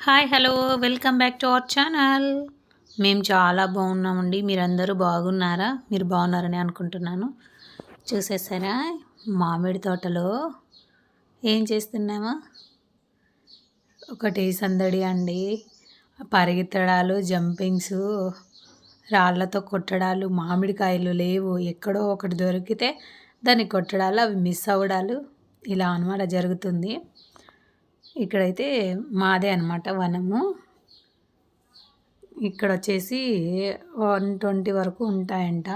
Hi hello welcome back to our channel మేము చాలా బాగున్నామండి. మీరందరూ బాగున్నారా? మీరు బాగున్నారని అనుకుంటున్నాను. చూసేసారా? మామిడి తోటలో ఏం చేస్తున్నామా? ఒకటి సందడి అండి. పరిగెత్తడాలు జంపింగ్స్ రాళ్ళతో కొట్టడాలు మామిడికాయలు లేవు. ఎక్కడో ఒకటి దొరికితే దాన్ని కొట్టడాలు అవి మిస్ అవ్వడాలు ఇలా అనమాట జరుగుతుంది. ఇక్కడైతే మాదే అనమాట వనము. ఇక్కడ వచ్చేసి వన్ ట్వంటీ వరకు ఉంటాయంట.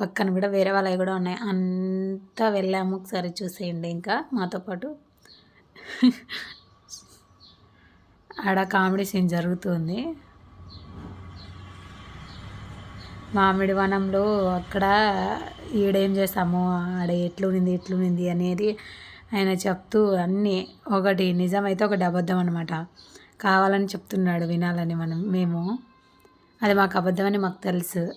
పక్కన కూడా వేరే వాళ్ళవి కూడా ఉన్నాయి. అంతా వెళ్ళాము ఒకసారి చూసేయండి ఇంకా మాతో పాటు. ఆడ కామెడీ సీన్ జరుగుతుంది. మామిడి వనంలో అక్కడ ఈడేం చేస్తాము ఆడ ఎట్లునింది ఎట్లునింది అనేది ఆయన చెప్తూ అన్నీ ఒకటి నిజమైతే ఒకటి అబద్ధం అనమాట కావాలని చెప్తున్నాడు వినాలని మనం మేము. అది మాకు అబద్ధమని మాకు తెలుసు.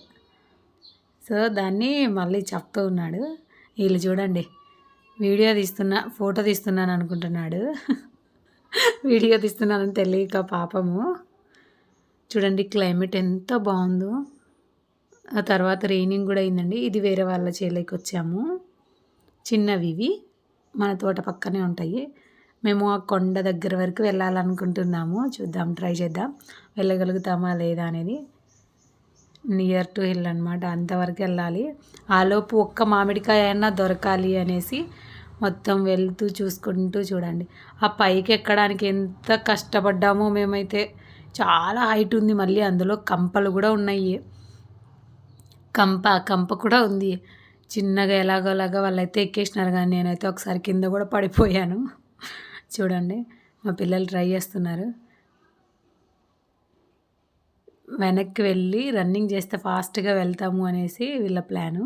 సో దాన్ని మళ్ళీ చెప్తూ ఉన్నాడు. వీళ్ళు చూడండి వీడియో తీస్తున్నా ఫోటో తీస్తున్నాను అనుకుంటున్నాడు. వీడియో తీస్తున్నానని తెలియక పాపము. చూడండి క్లైమేట్ ఎంత బాగుందో. ఆ తర్వాత రైనింగ్ కూడా అయిందండి. ఇది వేరే వాళ్ళ చేలోకి వచ్చాము. చిన్నవి ఇవి. మన తోట పక్కనే ఉంటాయి. మేము ఆ కొండ దగ్గర వరకు వెళ్ళాలనుకుంటున్నాము. చూద్దాం ట్రై చేద్దాం. వెళ్ళగలుగుతామా లేదా అనేది నియర్ టు హిల్ అనమాట అంతవరకు వెళ్ళాలి. ఆలోపు ఒక్క మామిడికాయ అయినా దొరకాలి అనేసి మొత్తం వెళ్తూ చూసుకుంటూ చూడండి. ఆ పైకి ఎక్కడానికి ఎంత కష్టపడ్డామో మేమైతే చాలా హైట్ ఉంది. మళ్ళీ అందులో కంపలు కూడా ఉన్నాయి. కంప కంప కూడా ఉంది. చిన్నగా ఎలాగోలాగా వాళ్ళైతే ఎక్కేసినారు కానీ నేనైతే ఒకసారి కింద కూడా పడిపోయాను. చూడండి మా పిల్లలు ట్రై చేస్తున్నారు. వెనక్కి వెళ్ళి రన్నింగ్ చేస్తే ఫాస్ట్గా వెళ్తాము అనేసి వీళ్ళ ప్లాను.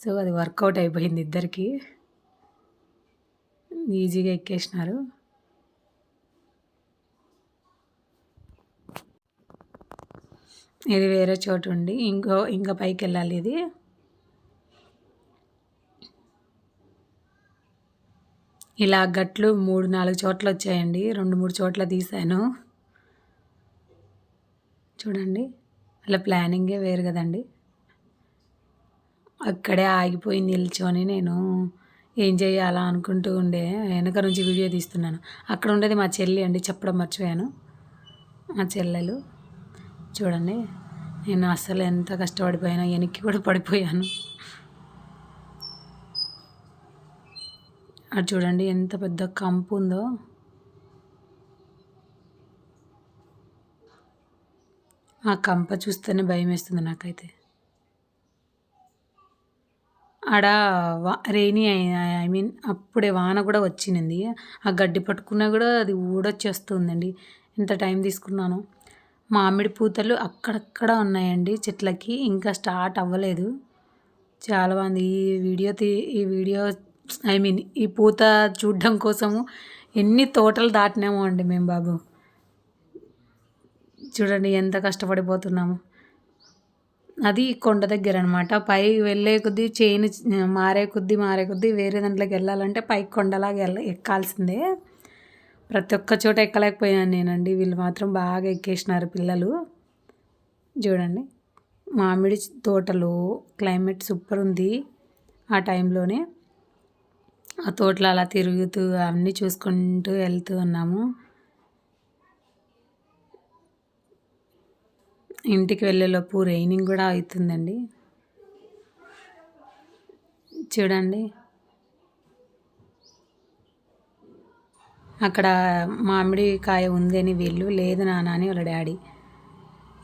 సో అది వర్కౌట్ అయిపోయింది ఇద్దరికి. ఈజీగా ఎక్కేసినారు. ఇది వేరే చోటు ఉండి ఇంకో ఇంకా పైకి వెళ్ళాలి ఇది. ఇలా గట్లు మూడు నాలుగు చోట్ల వచ్చాయండి. రెండు మూడు చోట్ల తీసాను చూడండి అలా ప్లానింగే వేరు కదండి. అక్కడే ఆగిపోయి నిల్చొని నేను ఏం చేయాలా అనుకుంటూ ఉండే వెనక నుంచి వీడియో తీస్తున్నాను. అక్కడ ఉండేది మా చెల్లి అండి చెప్పడం మర్చిపోయాను. మా చెల్లెలు. చూడండి నేను అసలు ఎంత కష్టపడిపోయాను వెనక్కి కూడా పడిపోయాను. అది చూడండి ఎంత పెద్ద కంపు ఉందో. ఆ కంప చూస్తేనే భయం వేస్తుంది నాకైతే. ఆడ వా రెయినీ ఐ మీన్ అప్పుడే వాన కూడా వచ్చింది ఆ గడ్డి పట్టుకున్నా కూడా అది ఊడొచ్చేస్తుందండి. ఎంత టైం తీసుకున్నాను. మామిడి పూతలు అక్కడక్కడ ఉన్నాయండి చెట్లకి ఇంకా స్టార్ట్ అవ్వలేదు. చాలా బాగుంది ఈ వీడియో తీ ఈ వీడియో ఐ మీన్ ఈ పూత చూడడం కోసము ఎన్ని తోటలు దాటినామో అండి మేము బాబు. చూడండి ఎంత కష్టపడిపోతున్నాము. అది కొండ దగ్గర అనమాట పై వెళ్ళే కొద్దీ చైన్ మారే కొద్దీ మారే కొద్దీ వేరే దాంట్లోకి వెళ్ళాలంటే పైకి కొండలాగా వెళ్ళ ఎక్కాల్సిందే. ప్రతి ఒక్క చోట ఎక్కలేకపోయాను నేనండి. వీళ్ళు మాత్రం బాగా ఎక్కేసినారు పిల్లలు. చూడండి మామిడి తోటలు క్లైమేట్ సూపర్ ఉంది ఆ టైంలోనే. ఆ తోటలో అలా తిరుగుతూ అన్నీ చూసుకుంటూ వెళ్తూ ఉన్నాము. ఇంటికి వెళ్ళేలోపు రైనింగ్ కూడా అవుతుందండి. చూడండి. అక్కడ మామిడికాయ ఉందని వీళ్ళు లేదు నాన్న అని వాళ్ళ డాడీ.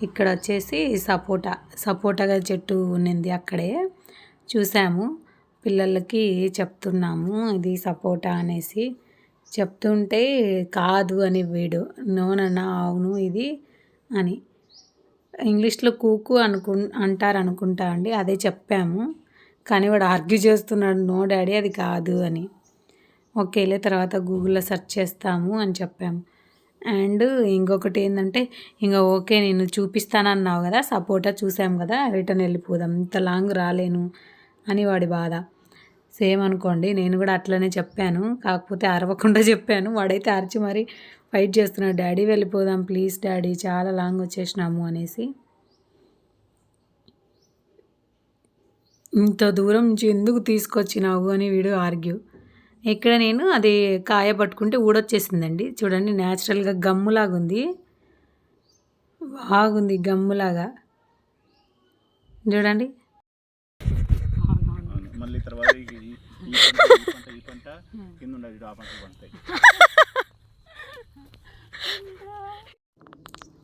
ఇక్కడ వచ్చేసి సపోటా సపోటా చెట్టు ఉన్నింది అక్కడే. చూసాము. పిల్లలకి చెప్తున్నాము ఇది సపోటా అనేసి. చెప్తుంటే కాదు అని వీడు. నోనన్నా అవును ఇది అని. ఇంగ్లీష్లో కూకు అనుకు అంటారు అనుకుంటా అండి. అదే చెప్పాము. కానీ వాడు ఆర్గ్యూ చేస్తున్నాడు నో డాడీ అది కాదు అని. ఓకేలే తర్వాత గూగుల్లో సెర్చ్ చేస్తాము అని చెప్పాము. అండ్ ఇంకొకటి ఏంటంటే ఇంకా ఓకే నేను చూపిస్తానన్నావు కదా సపోటా చూసాం కదా రిటర్న్ వెళ్ళిపోదాం ఇంత లాంగ్ రాలేను అని వాడి బాధ. సేమ్ అనుకోండి. నేను కూడా అట్లనే చెప్పాను. కాకపోతే అరవకుండా చెప్పాను. వాడైతే అరిచి మరి ఫైట్ చేస్తున్నాడు. డాడీ వెళ్ళిపోదాం ప్లీజ్ డాడీ. చాలా లాంగ్ వచ్చేసినాము అనేసి. ఇంత దూరం నుంచి ఎందుకు తీసుకొచ్చినావు అని వీడు ఆర్గ్యూ. ఇక్కడ నేను అది కాయ పట్టుకుంటే ఊడొచ్చేసిందండి. చూడండి న్యాచురల్గా గమ్ములాగా ఉంది బాగుంది గమ్ములాగా. చూడండి మళ్ళీ తర్వాత ఈ- పంట, ఈ పంట, కింద ఉండదు ఆ పంట పండుతాయి.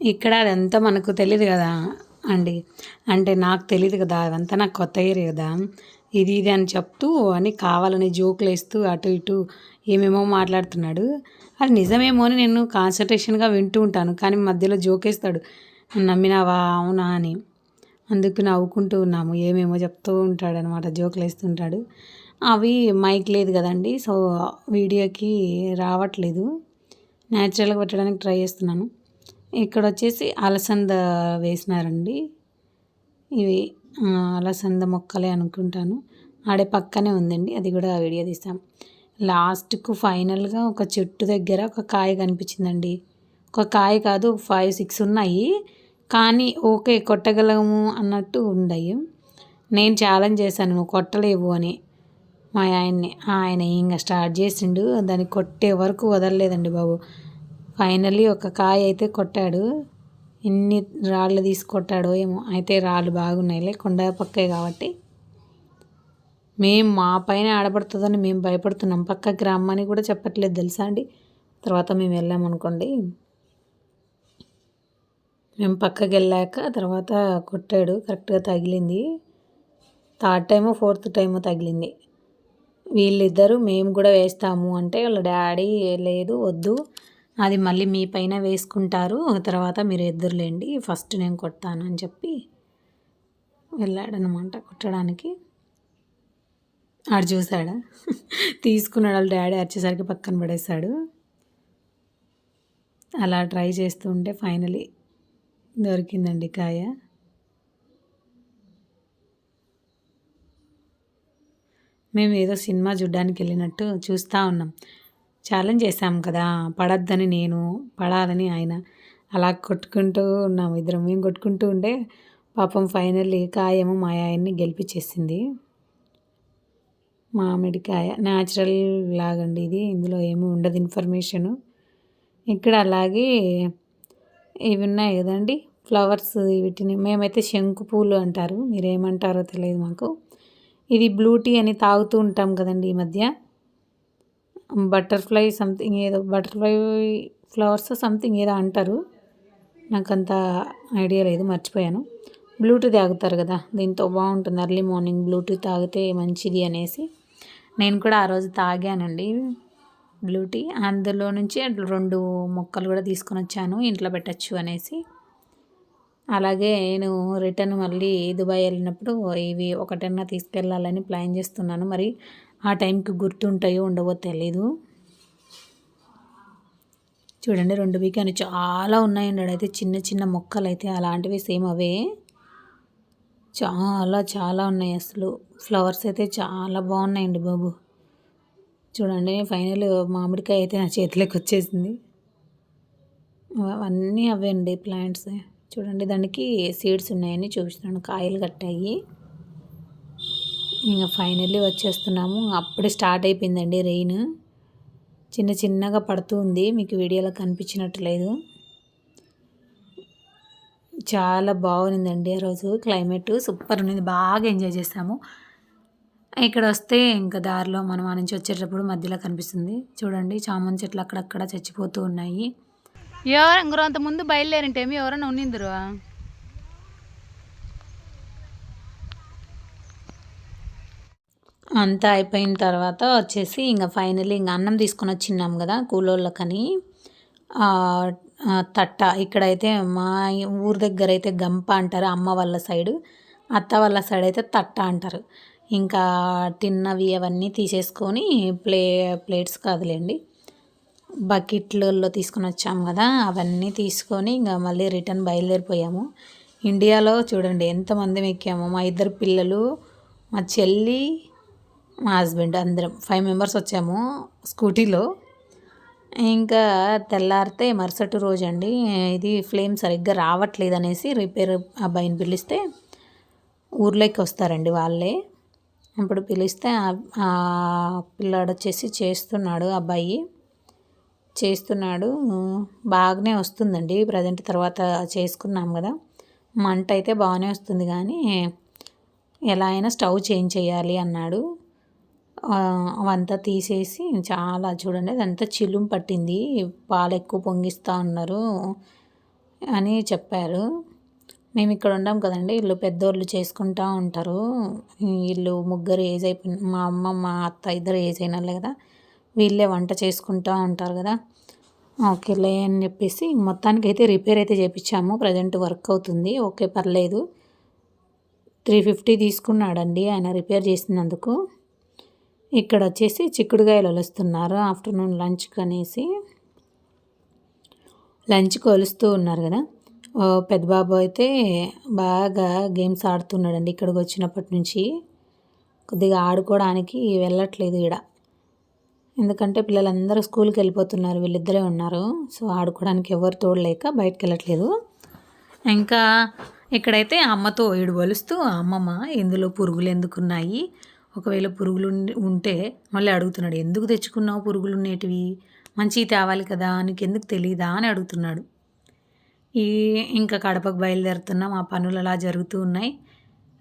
ఇక్కడ అదంతా మనకు తెలియదు కదా అండి. అంటే నాకు తెలియదు కదా అదంతా నాకు కొత్త ఏరియా కదా. ఇది ఇది అని చెప్తూ అని కావాలని జోకులు వేస్తూ అటు ఇటు ఏమేమో మాట్లాడుతున్నాడు. అది నిజమేమో అని నేను కాన్సన్ట్రేషన్గా వింటూ ఉంటాను కానీ మధ్యలో జోకేస్తాడు. నమ్మినావా అవునా అని. అందుకు నవ్వుకుంటూ ఉన్నాము. ఏమేమో చెప్తూ ఉంటాడు అనమాట జోకులు వేస్తుంటాడు. అవి మైక్ లేదు కదండి సో వీడియోకి రావట్లేదు. న్యాచురల్గా పెట్టడానికి ట్రై చేస్తున్నాను. ఇక్కడ వచ్చేసి అలసంద వేసినారండి. ఇవి అలసంద మొక్కలే అనుకుంటాను. ఆడే పక్కనే ఉందండి అది కూడా వీడియో తీస్తాం. లాస్ట్కు ఫైనల్గా ఒక చెట్టు దగ్గర ఒక కాయ కనిపించిందండి. ఒక కాయ కాదు ఫైవ్ సిక్స్ ఉన్నాయి. కానీ ఓకే కొట్టగలము అన్నట్టు ఉండయి. నేను ఛాలెంజ్ చేశాను నువ్వు కొట్టలేవు అని. మా ఆయన్ని ఆయన ఇంకా స్టార్ట్ చేసిండు. దాన్ని కొట్టే వరకు వదలలేదండి బాబు. ఫైనల్లీ ఒక కాయ అయితే కొట్టాడు. ఎన్ని రాళ్ళు తీసుకొట్టాడో ఏమో. అయితే రాళ్ళు బాగున్నాయిలే కొండ పక్కే కాబట్టి. మేము మా పైన ఆడబడుతుందని మేము భయపడుతున్నాం. పక్కకి గ్రామాన్ని కూడా చెప్పట్లేదు తెలుసా అండి? తర్వాత మేము వెళ్ళామనుకోండి మేము పక్కకి వెళ్ళాక తర్వాత కొట్టాడు కరెక్ట్గా తగిలింది. థర్డ్ టైమ్ ఫోర్త్ టైమ్ తగిలింది. వీళ్ళిద్దరూ మేము కూడా వేస్తాము అంటే వాళ్ళ డాడీ లేదు వద్దు. అది మళ్ళీ మీ పైన వేసుకుంటారు తర్వాత మీరు ఎదురులేండి ఫస్ట్ నేను కొడతాను అని చెప్పి వెళ్ళాడనమాట కొట్టడానికి. ఆడు చూసాడా తీసుకున్నాడు వాళ్ళ డాడీ వచ్చేసరికి పక్కన పడేశాడు. అలా ట్రై చేస్తూ ఉంటే ఫైనలీ దొరికిందండి కాయ. మేము ఏదో సినిమా చూడ్డానికి వెళ్ళినట్టు చూస్తూ ఉన్నాం. ఛాలెంజ్ చేశాం కదా పడద్దని నేను పడాలని ఆయన. అలా కొట్టుకుంటూ ఉన్నాం ఇద్దరం. మేము కొట్టుకుంటూ ఉండే పాపం ఫైనల్లీ కాయము మా ఆయన్ని గెలిపించేసింది మామిడికాయ న్యాచురల్ లాగండి ఇది. ఇందులో ఏమీ ఉండదు ఇన్ఫర్మేషను. ఇక్కడ అలాగే ఇవి ఉన్నాయి కదండి. ఫ్లవర్స్ వీటిని మేమైతే శంకు పూలు అంటారు. మీరేమంటారో తెలియదు మాకు. ఇది బ్లూ టీ అని తాగుతూ ఉంటాం కదండి ఈ మధ్య. బటర్ఫ్లై సంథింగ్ ఏదో బటర్ఫ్లై ఫ్లవర్స్ సంథింగ్ ఏదో అంటారు. నాకు అంత ఐడియా లేదు మర్చిపోయాను. బ్లూటూత్ తాగుతారు కదా దీంతో బాగుంటుంది. ఎర్లీ మార్నింగ్ బ్లూటూత్ తాగితే మంచిది అనేసి. నేను కూడా ఆ రోజు తాగానండి బ్లూటీ అందులో నుంచి రెండు మొక్కలు కూడా తీసుకొని వచ్చాను ఇంట్లో పెట్టచ్చు అనేసి. అలాగే నేను రిటర్న్ మళ్ళీ దుబాయ్ వెళ్ళినప్పుడు ఇవి ఒకటన్నా తీసుకెళ్ళాలని ప్లాన్ చేస్తున్నాను. మరి ఆ టైంకి గుర్తుంటాయో ఉండవో తెలీదు. చూడండి రెండు వీకాన్ని చాలా ఉన్నాయండి. అయితే చిన్న చిన్న మొక్కలు అయితే అలాంటివి సేమ్ అవే. చాలా చాలా ఉన్నాయి అసలు. ఫ్లవర్స్ అయితే చాలా బాగున్నాయండి బాబు. చూడండి ఫైనల్ మామిడికాయ అయితే నా చేతిలోకి వచ్చేసింది. అవన్నీ అవే అండి ప్లాంట్స్. చూడండి దానికి సీడ్స్ ఉన్నాయని చూపిస్తున్నాను. కాయలు కట్టాయి ఇంకా ఫైనల్లీ వచ్చేస్తున్నాము. అప్పుడే స్టార్ట్ అయిపోయిందండి రెయిన్ చిన్న చిన్నగా పడుతూ ఉంది. మీకు వీడియోలో కనిపించినట్టు లేదు. చాలా బాగుందండి ఆ రోజు. క్లైమేట్ సూపర్ ఉన్నింది. బాగా ఎంజాయ్ చేసాము. ఇక్కడ వస్తే ఇంకా దారిలో మనం ఆ నుంచి వచ్చేటప్పుడు మధ్యలో కనిపిస్తుంది. చూడండి చామంతి చెట్లు అక్కడక్కడ చచ్చిపోతూ ఉన్నాయి. ఎవరు ఇంకరు అంత ముందు బయలుదేరింటేమి ఎవరైనా ఉన్నిందరు. అంతా అయిపోయిన తర్వాత వచ్చేసి ఇంకా ఫైనల్లీ ఇంకా అన్నం తీసుకొని వచ్చిన్నాం కదా కూలోళ్ళకని. తట్ట. ఇక్కడైతే మా ఊరు దగ్గర అయితే గంప అంటారు అమ్మ వాళ్ళ సైడు. అత్త వాళ్ళ సైడ్ అయితే తట్ట అంటారు. ఇంకా తిన్నవి అవన్నీ తీసేసుకొని ప్లే ప్లేట్స్ కాదులేండి. బకెట్లలో తీసుకొని వచ్చాము కదా అవన్నీ తీసుకొని ఇంకా మళ్ళీ రిటర్న్ బయలుదేరిపోయాము. ఇండియాలో చూడండి ఎంతమంది ఎక్కాము. మా ఇద్దరు పిల్లలు మా చెల్లి మా హస్బెండ్ అందరం ఫైవ్ మెంబర్స్ వచ్చాము స్కూటీలో. ఇంకా తెల్లారితే మరుసటి రోజు అండి ఇది ఫ్లేమ్ సరిగ్గా రావట్లేదు అనేసి రిపేర్ అబ్బాయిని పిలిస్తే ఊర్లోకి వస్తారండి వాళ్ళే. అప్పుడు పిలిస్తే ఆ పిల్లాడు వచ్చేసి చేస్తున్నాడు అబ్బాయి. చేస్తున్నాడు. బాగానే వస్తుందండి. ప్రజెంట్ తర్వాత చేసుకున్నాం కదా. మంట అయితే బాగానే వస్తుంది కానీ ఎలా అయినా స్టవ్ చేంజ్ చేయాలి అన్నాడు. అవంతా తీసేసి చాలా చూడండి అదంతా చిలుం పట్టింది. పాలు ఎక్కువ పొంగిస్తూ ఉన్నారు అని చెప్పారు. మేము ఇక్కడ ఉన్నాం కదండి వీళ్ళు పెద్దోళ్ళు చేసుకుంటూ ఉంటారు. వీళ్ళు ముగ్గురు ఏజ్ అయిపోయిన మా అమ్మ మా అత్త ఇద్దరు ఏజ్ అయిన వాళ్ళే కదా. వీళ్ళే వంట చేసుకుంటూ ఉంటారు కదా. ఓకేలే అని చెప్పేసి మొత్తానికి అయితే రిపేర్ అయితే చేయించాము ప్రజెంట్ వర్క్ అవుతుంది. ఓకే పర్లేదు. త్రీ ఫిఫ్టీ తీసుకున్నాడండి ఆయన రిపేర్ చేసినందుకు. ఇక్కడ వచ్చేసి చిక్కుడుకాయలు వలుస్తున్నారు. ఆఫ్టర్నూన్ లంచ్కి అనేసి లంచ్ వలుస్తూ ఉన్నారు కదా. ఓ పెద్ద బాబు అయితే బాగా గేమ్స్ ఆడుతున్నాడండి ఇక్కడికి వచ్చినప్పటి నుంచి. కొద్దిగా ఆడుకోవడానికి వెళ్ళట్లేదు ఇక్కడ ఎందుకంటే పిల్లలందరూ స్కూల్కి వెళ్ళిపోతున్నారు వీళ్ళిద్దరే ఉన్నారు. సో ఆడుకోవడానికి ఎవరు తోడలేక బయటకు వెళ్ళట్లేదు. ఇంకా ఇక్కడైతే అమ్మతో ఏడు వలుస్తూ అమ్మమ్మ ఇందులో పురుగులు ఎందుకున్నాయి? ఒకవేళ పురుగులు ఉండి- ఉంటే మళ్ళీ అడుగుతున్నాడు ఎందుకు తెచ్చుకున్నావు పురుగులు ఉండేటివి? మంచివి తేవాలి కదా నీకు ఎందుకు తెలియదా అని అడుగుతున్నాడు. ఈ ఇంకా కడపకు బయలుదేరుతున్నాం ఆ పనులు అలా జరుగుతూ ఉన్నాయి.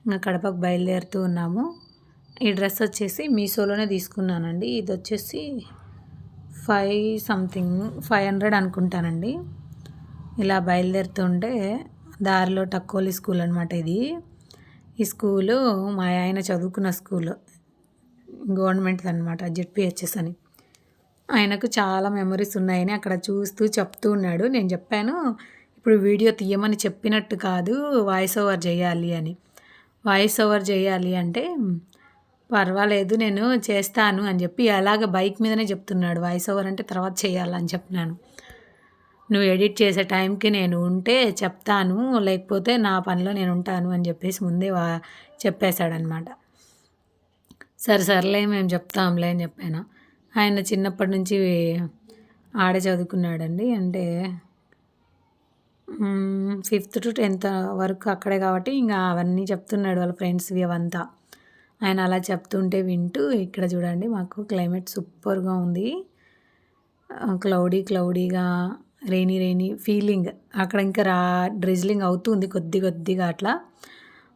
ఇంకా కడపకు బయలుదేరుతూ ఉన్నాము. ఈ డ్రెస్ వచ్చేసి మీషోలోనే తీసుకున్నానండి. ఇది వచ్చేసి ఫైవ్ సంథింగ్ ఫైవ్ హండ్రెడ్ అనుకుంటానండి. ఇలా బయలుదేరుతుంటే దారిలో టక్కోలి స్కూల్ అనమాట ఇది. ఈ స్కూలు మా ఆయన చదువుకున్న స్కూలు. గవర్నమెంట్ అనమాట జెడ్పిహెచ్ఎస్ అని. ఆయనకు చాలా మెమరీస్ ఉన్నాయని అక్కడ చూస్తూ చెప్తూ ఉన్నాడు. నేను చెప్పాను ఇప్పుడు వీడియో తీయమని చెప్పినట్టు కాదు వాయిస్ ఓవర్ చేయాలి అని. వాయిస్ ఓవర్ చేయాలి అంటే పర్వాలేదు నేను చేస్తాను అని చెప్పి అలాగ బైక్ మీదనే చెప్తున్నాడు. వాయిస్ ఓవర్ అంటే తర్వాత చేయాలని చెప్పినాను. నువ్వు ఎడిట్ చేసే టైంకి నేను ఉంటే చెప్తాను లేకపోతే నా పనిలో నేను ఉంటాను అని చెప్పేసి ముందే వా చెప్పేశాడనమాట సరే సర్లే మేము చెప్తాంలే అని చెప్పాను. ఆయన చిన్నప్పటి నుంచి ఆడే చదువుకున్నాడండి. అంటే ఫిఫ్త్ టు టెన్త్ వరకు అక్కడే కాబట్టి ఇంకా అవన్నీ చెప్తున్నాడు వాళ్ళ ఫ్రెండ్స్వి అవంతా ఆయన అలా చెప్తుంటే వింటూ ఇక్కడ చూడండి మాకు క్లైమేట్ సూపర్గా ఉంది. క్లౌడీ క్లౌడీగా రెయినీ రెయినీ ఫీలింగ్ అక్కడ ఇంకా రా డ్రిజ్లింగ్ అవుతుంది కొద్ది కొద్దిగా అట్లా.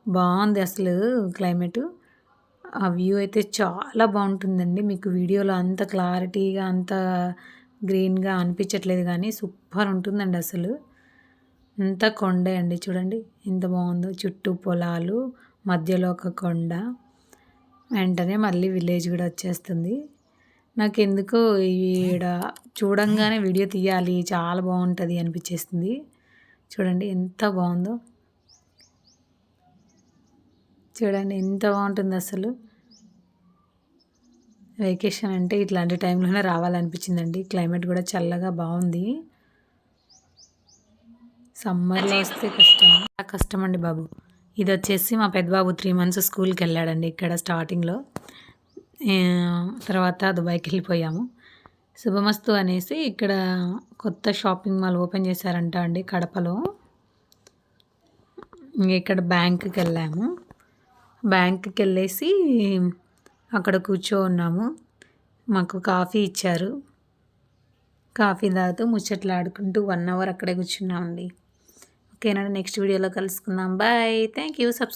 బాగుంది అసలు క్లైమేట్. ఆ వ్యూ అయితే చాలా బాగుంటుందండి. మీకు వీడియోలో అంత క్లారిటీగా అంత గ్రీన్గా అనిపించట్లేదు కానీ సూపర్ ఉంటుందండి అసలు. అంతా కొండే అండి చూడండి ఎంత బాగుందో. చుట్టూ పొలాలు మధ్యలో ఒక కొండ. వెంటనే మళ్ళీ విలేజ్ కూడా వచ్చేస్తుంది. నాకు ఎందుకో ఈడ చూడంగానే వీడియో తీయాలి చాలా బాగుంటుంది అనిపించేస్తుంది చూడండి ఎంత బాగుందో. చూడండి ఎంత బాగుంటుంది అసలు. వెకేషన్ అంటే ఇట్లాంటి టైంలోనే రావాలనిపించిందండి. క్లైమేట్ కూడా చల్లగా బాగుంది. సమ్మర్లో వస్తే కష్టం. కష్టం అండి బాబు. ఇది వచ్చేసి మా పెద్దబాబు త్రీ మంత్స్ స్కూల్కి వెళ్ళాడండి ఇక్కడ స్టార్టింగ్లో. తర్వాత దుబాయ్కి వెళ్ళిపోయాము శుభమస్తు అనేసి ఇక్కడ కొత్త షాపింగ్ మాల్ ఓపెన్ చేశారంట అండి కడపలో. ఇక్కడ బ్యాంకుకి వెళ్ళాము బ్యాంకుకి వెళ్ళేసి అక్కడ కూర్చో ఉన్నాము మాకు కాఫీ ఇచ్చారు. కాఫీ తాగుతూ ముచ్చట్లు ఆడుకుంటూ వన్ అవర్ అక్కడే కూర్చున్నామండి. ఓకేనండి నెక్స్ట్ వీడియోలో కలుసుకుందాం. బాయ్. Thank you subscribe